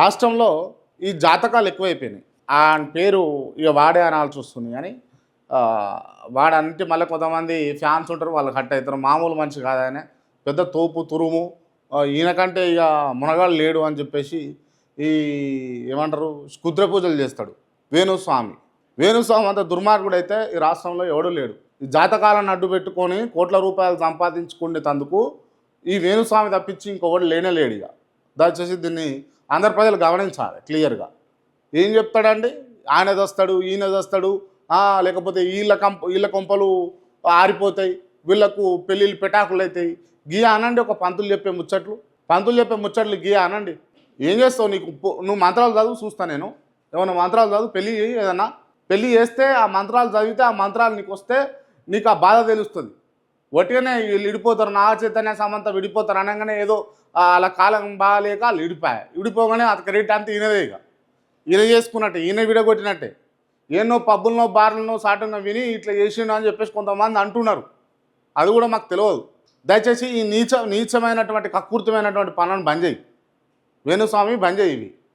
రాష్ట్రంలో ఈ జాతకాలు ఎక్కువైపోయినాయి. ఆయన పేరు ఇక వాడే అనాల్సి వస్తుంది. కానీ ఆ, వాడంటే మళ్ళీ కొంతమంది ఫ్యాన్స్ ఉంటారు వాళ్ళు కట్ అవుతారు. మామూలు మనిషి కాదాయన పెద్ద తోపు తురుము. ఈయనకంటే ఇక మునగాడు లేడు అని చెప్పేసి ఈ ఏమంటారు కుద్ర పూజలు చేస్తాడు వేణుస్వామి. వేణుస్వామి అంత దుర్మార్గుడు అయితే ఈ రాష్ట్రంలో ఎవడూ లేడు. ఈ జాతకాలను అడ్డు పెట్టుకొని కోట్ల రూపాయలు సంపాదించుకునేందుకు ఈ వేణుస్వామి తప్పించి ఇంకొకటి లేనే లేడు ఇక. దయచేసి దీన్ని ఆంధ్ర ప్రజలు గమనించాలి క్లియర్గా. ఏం చెప్తాడండి? ఆయన వస్తాడు ఈయన వస్తాడు లేకపోతే వీళ్ళ కంప వీళ్ళ కొంపలు ఆరిపోతాయి వీళ్ళకు పెళ్ళిళ్ళు పెటాకులు అవుతాయి గీ అనండి ఒక పంతులు చెప్పే ముచ్చట్లు. పంతులు చెప్పే ముచ్చట్లు గీ అనండి. ఏం చేస్తావు నీకు? నువ్వు మంత్రాలు చదువు చూస్తా నేను. ఏమైనా మంత్రాలు చదువు పెళ్ళి చేయి ఏదన్నా? పెళ్ళి చేస్తే ఆ మంత్రాలు చదివితే ఆ మంత్రాలు నీకు వస్తే నీకు ఆ బాధ తెలుస్తుంది. ఒట్టిగానే వీళ్ళు విడిపోతారు నా చైతన్య సమంత విడిపోతారు. అనగానే ఏదో అలా కాలం బాగాలేక వాళ్ళు విడిపోయా విడిపోగానే అతనికి రేట్ అంతా ఈయనదే ఇక. ఈయన చేసుకున్నట్టే ఈయన విడగొట్టినట్టే. ఎన్నో పబ్బులనో బార్లనో సాటనో విని ఇట్లా చేసిండు అని చెప్పేసి కొంతమంది అంటున్నారు. అది కూడా మాకు తెలియదు. దయచేసి ఈ నీచ నీచమైనటువంటి కక్కుర్తమైనటువంటి పనులను బంద్ చేయి. వేణుస్వామి బంద్ చేయి ఇవి.